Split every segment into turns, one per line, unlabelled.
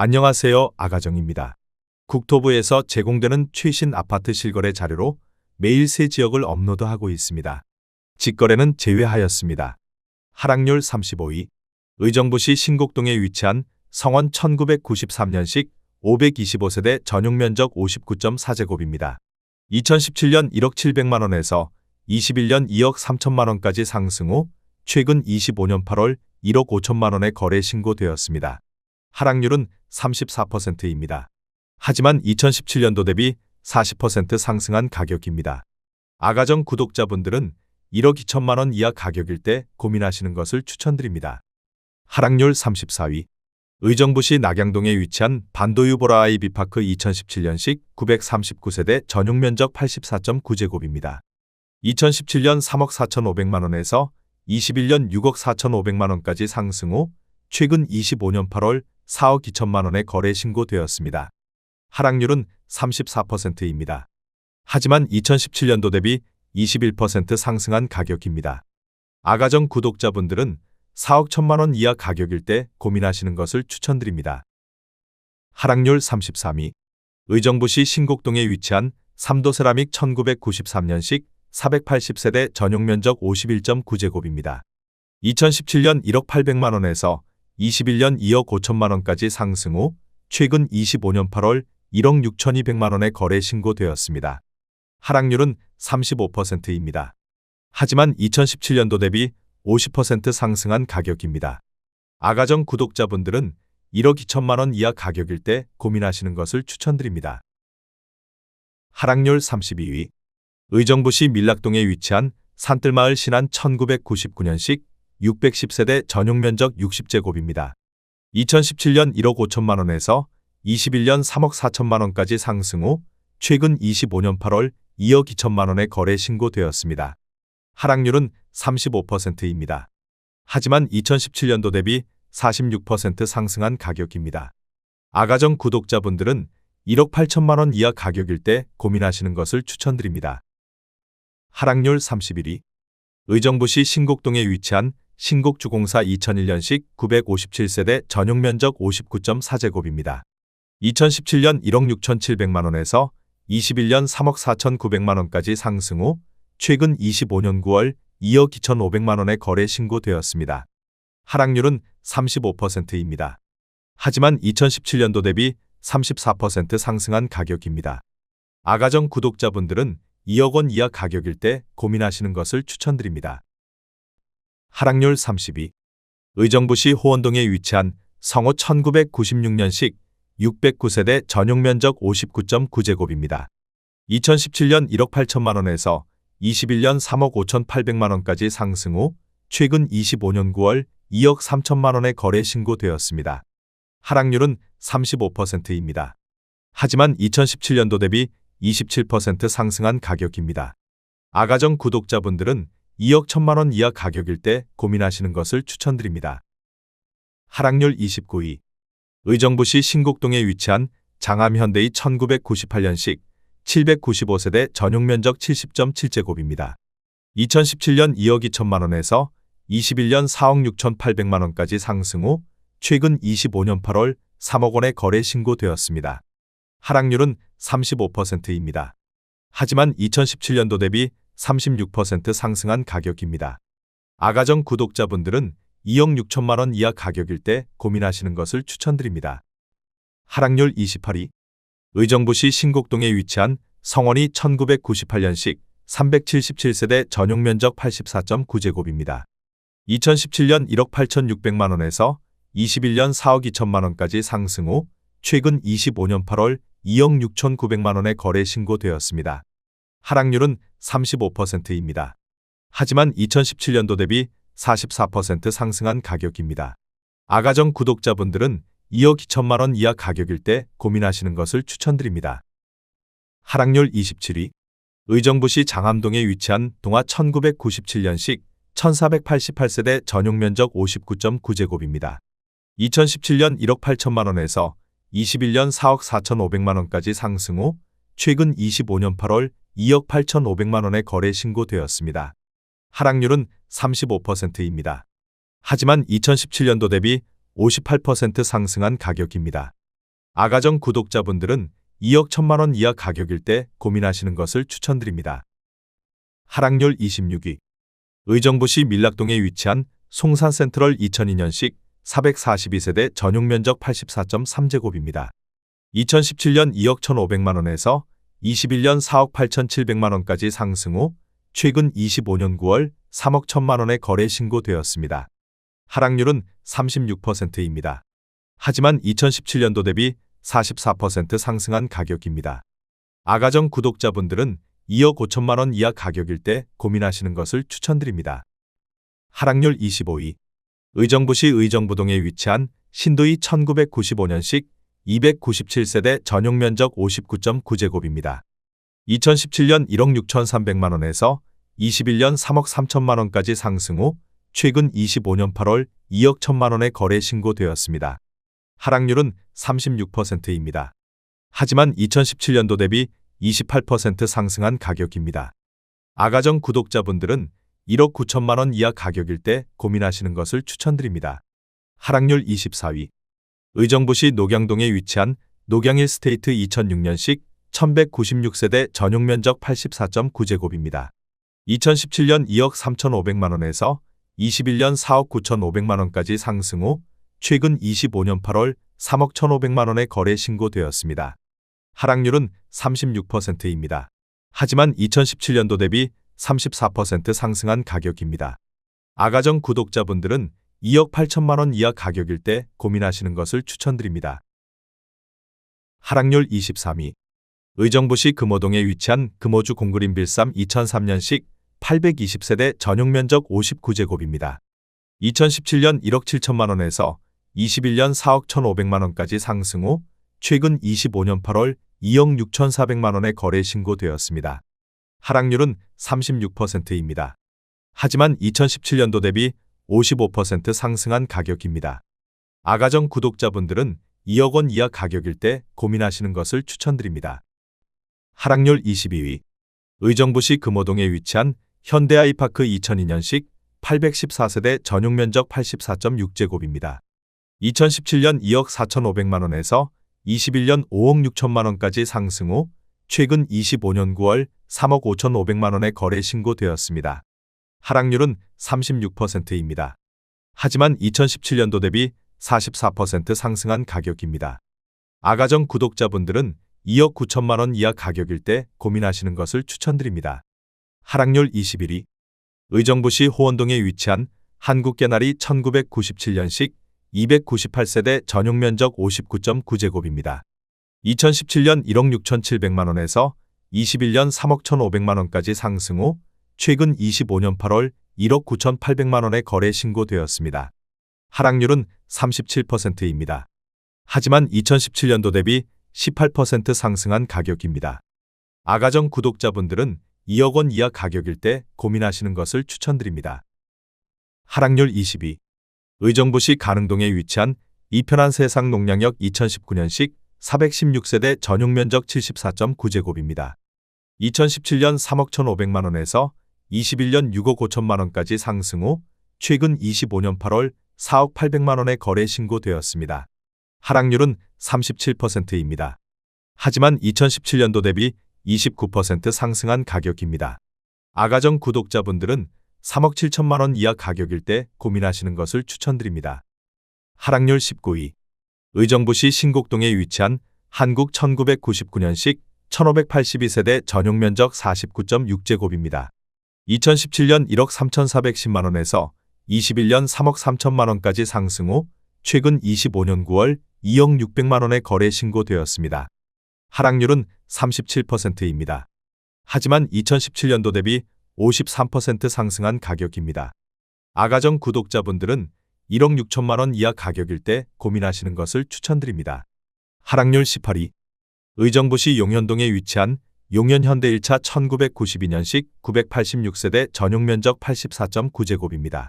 안녕하세요. 아가정입니다. 국토부에서 제공되는 최신 아파트 실거래 자료로 매일 새 지역을 업로드하고 있습니다. 직거래는 제외하였습니다. 하락률 35위. 의정부시 신곡동에 위치한 성원 1993년식 525세대 전용면적 59.4제곱입니다. 2017년 1억 700만원에서 21년 2억 3천만원까지 상승 후 최근 25년 8월 1억 5천만원에 거래 신고되었습니다. 하락률은 34%입니다. 하지만 2017년도 대비 40% 상승한 가격입니다. 아가정 구독자분들은 1억 2천만 원 이하 가격일 때 고민하시는 것을 추천드립니다. 하락률 34위 의정부시 낙양동에 위치한 반도유보라 아이비파크 2017년식 939세대 전용 면적 84.9제곱입니다. 2017년 3억 4,500만 원에서 21년 6억 4,500만 원까지 상승 후 최근 25년 8월 4억 2천만 원에 거래 신고되었습니다. 하락률은 34%입니다. 하지만 2017년도 대비 21% 상승한 가격입니다. 아가정 구독자분들은 4억 1천만 원 이하 가격일 때 고민하시는 것을 추천드립니다. 하락률 33위 의정부시 신곡동에 위치한 삼도세라믹 1993년식 480세대 전용 면적 51.9제곱입니다. 2017년 1억 800만 원에서 21년 2억 5천만 원까지 상승 후 최근 25년 8월 1억 6,200만 원에 거래 신고되었습니다. 하락률은 35%입니다. 하지만 2017년도 대비 50% 상승한 가격입니다. 아가정 구독자분들은 1억 2천만 원 이하 가격일 때 고민하시는 것을 추천드립니다. 하락률 32위 의정부시 밀락동에 위치한 산뜰마을 신안 1999년식 610세대 전용 면적 60제곱입니다. 2017년 1억 5천만 원에서 21년 3억 4천만 원까지 상승 후 최근 25년 8월 2억 2천만 원에 거래 신고되었습니다. 하락률은 35%입니다. 하지만 2017년도 대비 46% 상승한 가격입니다. 아가정 구독자분들은 1억 8천만 원 이하 가격일 때 고민하시는 것을 추천드립니다. 하락률 31위 의정부시 신곡동에 위치한 신곡 주공사 2001년식 957세대 전용 면적 59.4제곱입니다. 2017년 1억 6,700만 원에서 21년 3억 4,900만 원까지 상승 후 최근 25년 9월 2억 2,500만 원에 거래 신고되었습니다. 하락률은 35%입니다. 하지만 2017년도 대비 34% 상승한 가격입니다. 아가정 구독자분들은 2억 원 이하 가격일 때 고민하시는 것을 추천드립니다. 하락률 32. 의정부시 호원동에 위치한 성호 1996년식 609세대 전용 면적 59.9제곱입니다. 2017년 1억 8천만 원에서 21년 3억 5천8백만 원까지 상승 후 최근 25년 9월 2억 3천만 원에 거래 신고되었습니다. 하락률은 35%입니다. 하지만 2017년도 대비 27% 상승한 가격입니다. 아가정 구독자분들은 2억 1천만 원 이하 가격일 때 고민하시는 것을 추천드립니다. 하락률 29위 의정부시 신곡동에 위치한 장암현대의 1998년식 795세대 전용 면적 70.7제곱입니다. 2017년 2억 2천만 원에서 21년 4억 6천8백만 원까지 상승 후 최근 25년 8월 3억 원에 거래 신고되었습니다. 하락률은 35%입니다. 하지만 2017년도 대비 36% 상승한 가격입니다. 아가정 구독자분들은 2억 6천만 원 이하 가격일 때 고민하시는 것을 추천드립니다. 하락률 28위 의정부시 신곡동에 위치한 성원이 1998년식 377세대 전용 면적 84.9제곱입니다. 2017년 1억 8,600만 원에서 21년 4억 2천만 원까지 상승 후 최근 25년 8월 2억 6천9백만 원에 거래 신고되었습니다. 하락률은 35%입니다. 하지만 2017년도 대비 44% 상승한 가격입니다. 아가정 구독자분들은 2억 2천만 원 이하 가격일 때 고민하시는 것을 추천드립니다. 하락률 27위 의정부시 장암동에 위치한 동화 1997년식 1488세대 전용 면적 59.9제곱입니다. 2017년 1억 8천만 원에서 21년 4억 4천 5백만 원까지 상승 후 최근 25년 8월 2억 8천5백만 원에 거래 신고되었습니다. 하락률은 35%입니다. 하지만 2017년도 대비 58% 상승한 가격입니다. 아가정 구독자분들은 2억 1천만 원 이하 가격일 때 고민하시는 것을 추천드립니다. 하락률 26위 의정부시 밀락동에 위치한 송산 센트럴 2002년식 442세대 전용 면적 84.3제곱입니다. 2017년 2억 1,500만 원에서 21년 4억 8,700만 원까지 상승 후 최근 25년 9월 3억 1천만 원에 거래 신고되었습니다. 하락률은 36%입니다. 하지만 2017년도 대비 44% 상승한 가격입니다. 아가정 구독자분들은 2억 5천만 원 이하 가격일 때 고민하시는 것을 추천드립니다. 하락률 25위 의정부시 의정부동에 위치한 신도이 1995년식 297세대 전용 면적 59.9제곱입니다. 2017년 1억 6천3백만 원에서 21년 3억 3천만 원까지 상승 후 최근 25년 8월 2억 1천만 원에 거래 신고되었습니다. 하락률은 36%입니다. 하지만 2017년도 대비 28% 상승한 가격입니다. 아가정 구독자분들은 1억 9천만 원 이하 가격일 때 고민하시는 것을 추천드립니다. 하락률 24위 의정부시 녹양동에 위치한 녹양일 스테이트 2006년식 1196세대 전용 면적 84.9제곱입니다. 2017년 2억 3,500만 원에서 21년 4억 9,500만 원까지 상승 후 최근 25년 8월 3억 1,500만 원에 거래 신고되었습니다. 하락률은 36%입니다. 하지만 2017년도 대비 34% 상승한 가격입니다. 아가정 구독자분들은 2억 8천만 원 이하 가격일 때 고민하시는 것을 추천드립니다. 하락률 23위 의정부시 금호동에 위치한 금호주 공그린 빌삼 2003년식 820세대 전용 면적 59제곱입니다. 2017년 1억 7천만 원에서 21년 4억 1,500만 원까지 상승 후 최근 25년 8월 2억 6,400만 원에 거래 신고되었습니다. 하락률은 36%입니다. 하지만 2017년도 대비 55% 상승한 가격입니다. 아가정 구독자분들은 2억 원 이하 가격일 때 고민하시는 것을 추천드립니다. 하락률 22위 의정부시 금호동에 위치한 현대아이파크 2002년식 814세대 전용 면적 84.6제곱입니다. 2017년 2억 4,500만 원에서 21년 5억 6천만 원까지 상승 후 최근 25년 9월 3억 5천5백만 원에 거래 신고되었습니다. 하락률은 36%입니다. 하지만 2017년도 대비 44% 상승한 가격입니다. 아가정 구독자분들은 2억 9천만 원 이하 가격일 때 고민하시는 것을 추천드립니다. 하락률 21위 의정부시 호원동에 위치한 한국개나리 1997년식 298세대 전용 면적 59.9제곱입니다. 2017년 1억 6천7백만 원에서 21년 3억 1,500만 원까지 상승 후 최근 25년 8월 1억 9천8백만 원에 거래 신고되었습니다. 하락률은 37%입니다. 하지만 2017년도 대비 18% 상승한 가격입니다. 아가정 구독자분들은 2억 원 이하 가격일 때 고민하시는 것을 추천드립니다. 하락률 22 의정부시 가능동에 위치한 이편한 세상 농량역 2019년식 416세대 전용 면적 74.9제곱입니다. 2017년 3억 1,500만 원에서 21년 6억 5천만 원까지 상승 후 최근 25년 8월 4억 800만 원에 거래 신고되었습니다. 하락률은 37%입니다. 하지만 2017년도 대비 29% 상승한 가격입니다. 아가정 구독자분들은 3억 7천만 원 이하 가격일 때 고민하시는 것을 추천드립니다. 하락률 19위 의정부시 신곡동에 위치한 한국 1999년식 1582세대 전용 면적 49.6제곱입니다. 2017년 1억 3,410만 원에서 21년 3억 3천만 원까지 상승 후 최근 25년 9월 2억 600만 원에 거래 신고되었습니다. 하락률은 37%입니다. 하지만 2017년도 대비 53% 상승한 가격입니다. 아가정 구독자분들은 1억 6천만 원 이하 가격일 때 고민하시는 것을 추천드립니다. 하락률 18위 의정부시 용현동에 위치한 용현 현대 1차 1992년식 986세대 전용 면적 84.9제곱입니다.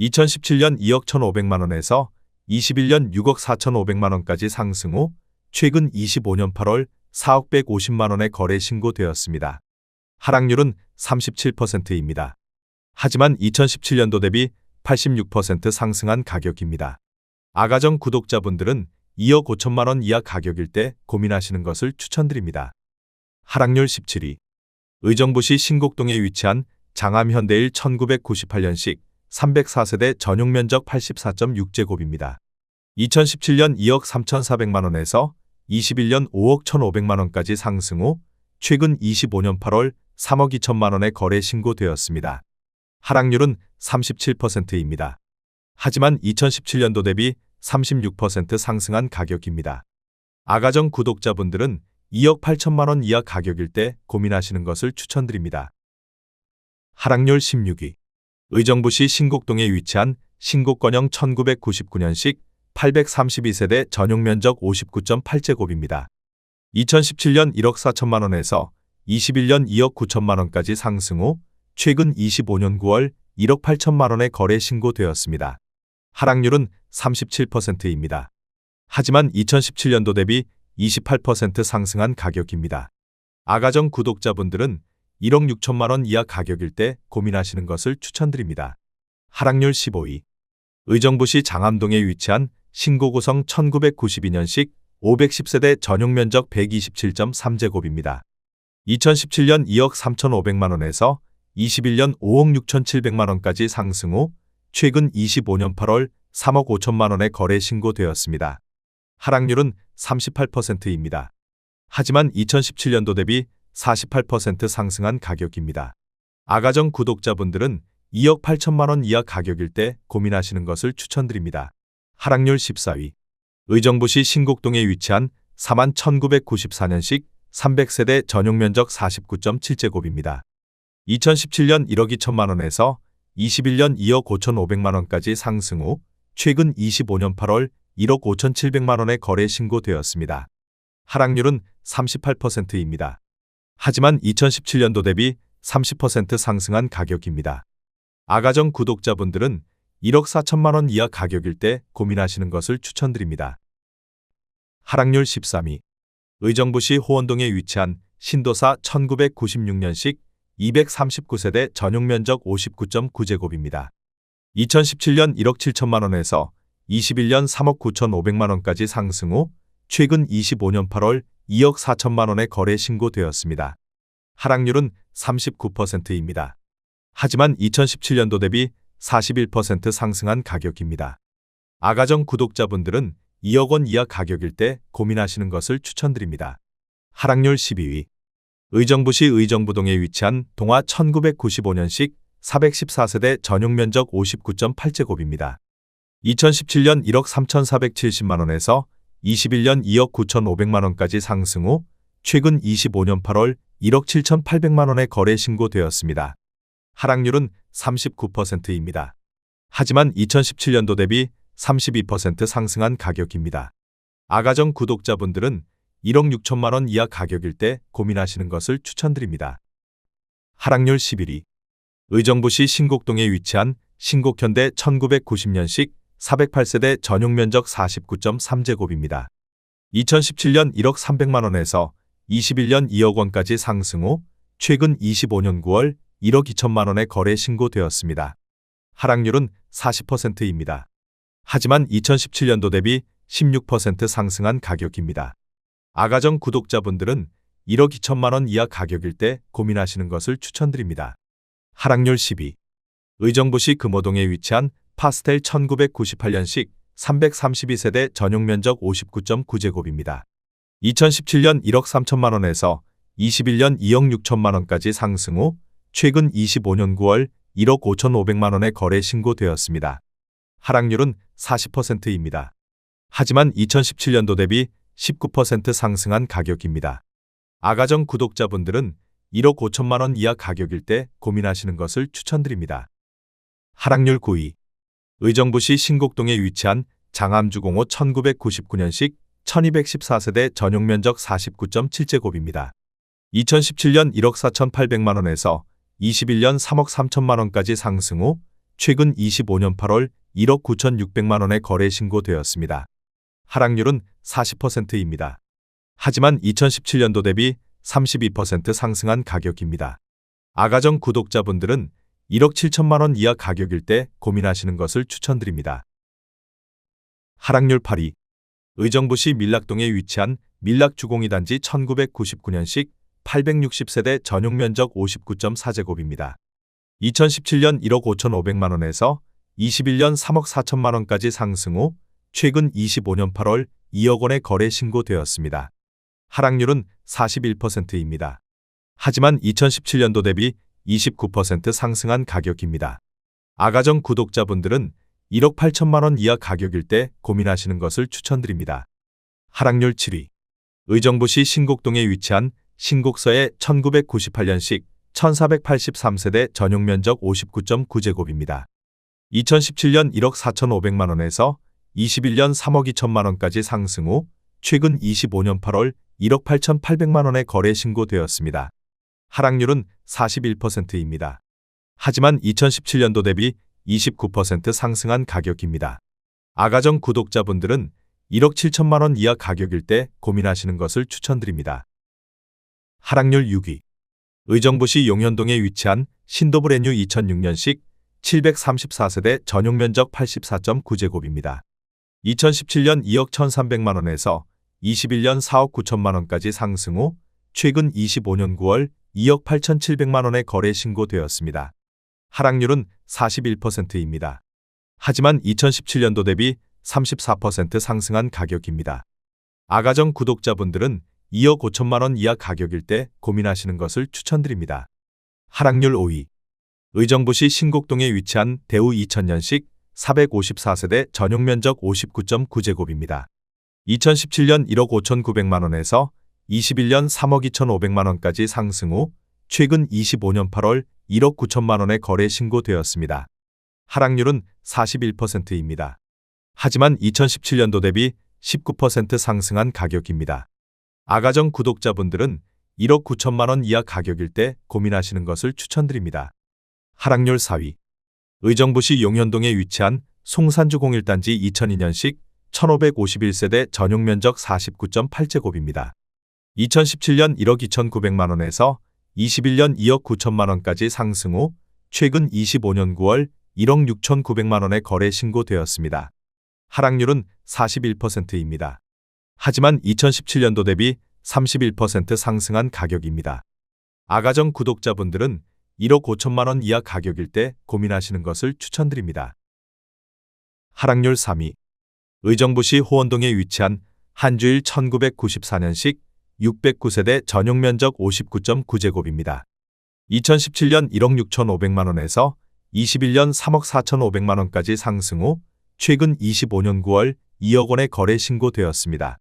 2017년 2억 1,500만 원에서 21년 6억 4,500만 원까지 상승 후 최근 25년 8월 4억 150만 원에 거래 신고되었습니다. 하락률은 37%입니다. 하지만 2017년도 대비 86% 상승한 가격입니다. 아가정 구독자분들은 2억 5천만 원 이하 가격일 때 고민하시는 것을 추천드립니다. 하락률 17위. 의정부시 신곡동에 위치한 장암 현대일 1998년식 304세대 전용 면적 84.6제곱입니다. 2017년 2억 3,400만 원에서 21년 5억 1,500만 원까지 상승 후 최근 25년 8월 3억 2천만 원에 거래 신고되었습니다. 하락률은 37%입니다. 하지만 2017년도 대비 36% 상승한 가격입니다. 아가정 구독자분들은 2억 8천만 원 이하 가격일 때 고민하시는 것을 추천드립니다. 하락률 16위. 의정부시 신곡동에 위치한 신곡건영 1999년식 832세대 전용 면적 59.8제곱입니다. 2017년 1억 4천만 원에서 21년 2억 9천만 원까지 상승 후 최근 25년 9월 1억 8천만 원에 거래 신고되었습니다. 하락률은 37%입니다. 하지만 2017년도 대비 28% 상승한 가격입니다. 아가정 구독자분들은 1억 6천만 원 이하 가격일 때 고민하시는 것을 추천드립니다. 하락률 15위. 의정부시 장암동에 위치한 신고구성 1992년식 510세대 전용 면적 127.3제곱입니다. 2017년 2억 3,500만 원에서 21년 5억 6,700만 원까지 상승 후 최근 25년 8월 3억 5천만 원에 거래 신고되었습니다. 하락률은 38%입니다. 하지만 2017년도 대비 48% 상승한 가격입니다. 아가정 구독자분들은 2억 8천만 원 이하 가격일 때 고민하시는 것을 추천드립니다. 하락률 14위. 의정부시 신곡동에 위치한 4만 1994년식 300세대 전용 면적 49.7제곱입니다. 2017년 1억 2천만 원에서 21년 2억 5천 5백만 원까지 상승 후 최근 25년 8월 1억 5천7백만 원에 거래 신고되었습니다. 하락률은 38%입니다. 하지만 2017년도 대비 30% 상승한 가격입니다. 아가정 구독자분들은 1억 4천만 원 이하 가격일 때 고민하시는 것을 추천드립니다. 하락률 13위. 의정부시 호원동에 위치한 신도사 1996년식 239세대 전용 면적 59.9제곱입니다. 2017년 1억 7천만 원에서 21년 3억 9천5백만 원까지 상승 후 최근 25년 8월 2억 4천만 원에 거래 신고되었습니다. 하락률은 39%입니다. 하지만 2017년도 대비 41% 상승한 가격입니다. 아가정 구독자분들은 2억 원 이하 가격일 때 고민하시는 것을 추천드립니다. 하락률 12위. 의정부시 의정부동에 위치한 동화 1995년식 414세대 전용 면적 59.8제곱입니다. 2017년 1억 3,470만 원에서 21년 2억 9,500만 원까지 상승 후 최근 25년 8월 1억 7,800만 원에 거래 신고되었습니다. 하락률은 39%입니다. 하지만 2017년도 대비 32% 상승한 가격입니다. 아가정 구독자분들은 1억 6천만 원 이하 가격일 때 고민하시는 것을 추천드립니다. 하락률 11위. 의정부시 신곡동에 위치한 신곡현대 1990년식 408세대 전용 면적 49.3제곱입니다. 2017년 1억 300만 원에서 21년 2억 원까지 상승 후 최근 25년 9월 1억 2천만 원에 거래 신고되었습니다. 하락률은 40%입니다. 하지만 2017년도 대비 16% 상승한 가격입니다. 아가정 구독자분들은 1억 2천만 원 이하 가격일 때 고민하시는 것을 추천드립니다. 하락률 12. 의정부시 금호동에 위치한 파스텔 1998년식 332세대 전용 면적 59.9제곱입니다. 2017년 1억 3천만 원에서 21년 2억 6천만 원까지 상승 후 최근 25년 9월 1억 5천5백만 원에 거래 신고되었습니다. 하락률은 40%입니다. 하지만 2017년도 대비 19% 상승한 가격입니다. 아가정 구독자분들은 1억 5천만 원 이하 가격일 때 고민하시는 것을 추천드립니다. 하락률 9위. 의정부시 신곡동에 위치한 장암주공호 1999년식 1214세대 전용 면적 49.7제곱입니다. 2017년 1억 4,800만 원에서 21년 3억 3천만 원까지 상승 후 최근 25년 8월 1억 9천6백만 원에 거래 신고되었습니다. 하락률은 40%입니다. 하지만 2017년도 대비 32% 상승한 가격입니다. 아가정 구독자분들은 1억 7천만 원 이하 가격일 때 고민하시는 것을 추천드립니다. 하락률 8위. 의정부시 밀락동에 위치한 밀락주공이 단지 1999년식 860세대 전용 면적 59.4제곱입니다. 2017년 1억 5,500만 원에서 21년 3억 4천만 원까지 상승 후 최근 25년 8월 2억 원의 거래 신고되었습니다. 하락률은 41%입니다. 하지만 2017년도 대비 29% 상승한 가격입니다. 아가정 구독자분들은 1억 8천만 원 이하 가격일 때 고민하시는 것을 추천드립니다. 하락률 7위 의정부시 신곡동에 위치한 신곡서의 1998년식 1483세대 전용 면적 59.9제곱입니다. 2017년 1억 4,500만 원에서 21년 3억 2천만 원까지 상승 후 최근 25년 8월 1억 8,800만 원에 거래 신고되었습니다. 하락률은 41%입니다. 하지만 2017년도 대비 29% 상승한 가격입니다. 아가정 구독자분들은 1억 7천만 원 이하 가격일 때 고민하시는 것을 추천드립니다. 하락률 6위 의정부시 용현동에 위치한 신도브레뉴 2006년식 734세대 전용 면적 84.9제곱입니다. 2017년 2억 1,300만 원에서 21년 4억 9천만 원까지 상승 후 최근 25년 9월 2억 8,700만 원에 거래 신고되었습니다. 하락률은 41%입니다. 하지만 2017년도 대비 34% 상승한 가격입니다. 아가정 구독자분들은 2억 5천만 원 이하 가격일 때 고민하시는 것을 추천드립니다. 하락률 5위 의정부시 신곡동에 위치한 대우 2000년식 454세대 전용 면적 59.9제곱입니다. 2017년 1억 5,900만 원에서 21년 3억 2,500만 원까지 상승 후 최근 25년 8월 1억 9천만 원에 거래 신고되었습니다. 하락률은 41%입니다. 하지만 2017년도 대비 19% 상승한 가격입니다. 아가정 구독자분들은 1억 9천만 원 이하 가격일 때 고민하시는 것을 추천드립니다. 하락률 4위 의정부시 용현동에 위치한 송산주 01단지 2002년식 1551세대 전용 면적 49.8제곱입니다. 2017년 1억 2,900만 원에서 21년 2억 9천만 원까지 상승 후 최근 25년 9월 1억 6,900만 원에 거래 신고되었습니다. 하락률은 41%입니다. 하지만 2017년도 대비 31% 상승한 가격입니다. 아가정 구독자분들은 1억 5천만 원 이하 가격일 때 고민하시는 것을 추천드립니다. 하락률 3위 의정부시 호원동에 위치한 한주일 1994년식 609세대 전용 면적 59.9제곱입니다. 2017년 1억 6,500만 원에서 21년 3억 4,500만 원까지 상승 후 최근 25년 9월 2억 원의 거래 신고되었습니다.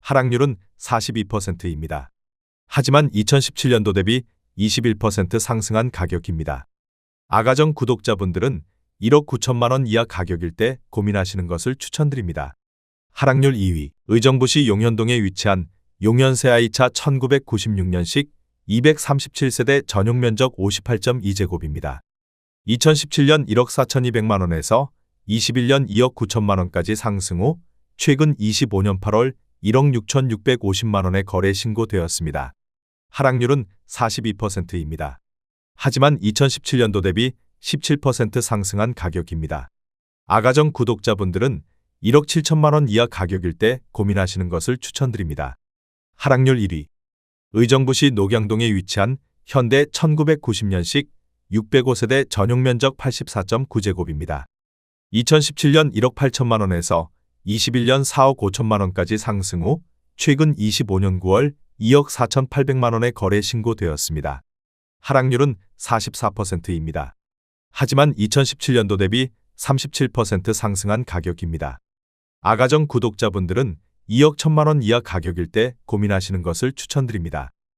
하락률은 42%입니다. 하지만 2017년도 대비 21% 상승한 가격입니다. 아가정 구독자분들은 1억 9천만 원 이하 가격일 때 고민하시는 것을 추천드립니다. 하락률 2위 의정부시 용현동에 위치한 용현세아이차 1996년식 237세대 전용 면적 58.2제곱입니다. 2017년 1억 4,200만 원에서 21년 2억 9천만 원까지 상승 후 최근 25년 8월 1억 6,650만 원에 거래 신고되었습니다. 하락률은 42%입니다. 하지만 2017년도 대비 17% 상승한 가격입니다. 아가정 구독자분들은 1억 7천만 원 이하 가격일 때 고민하시는 것을 추천드립니다. 하락률 1위 의정부시 녹양동에 위치한 현대 1990년식 605세대 전용 면적 84.9제곱입니다. 2017년 1억 8천만 원에서 21년 4억 5천만 원까지 상승 후 최근 25년 9월 2억 4,800만 원에 거래 신고되었습니다. 하락률은 44%입니다. 하지만 2017년도 대비 37% 상승한 가격입니다. 아가정 구독자분들은 2억 1천만 원 이하 가격일 때 고민하시는 것을 추천드립니다.